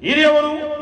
ಹಿರಿಯವರು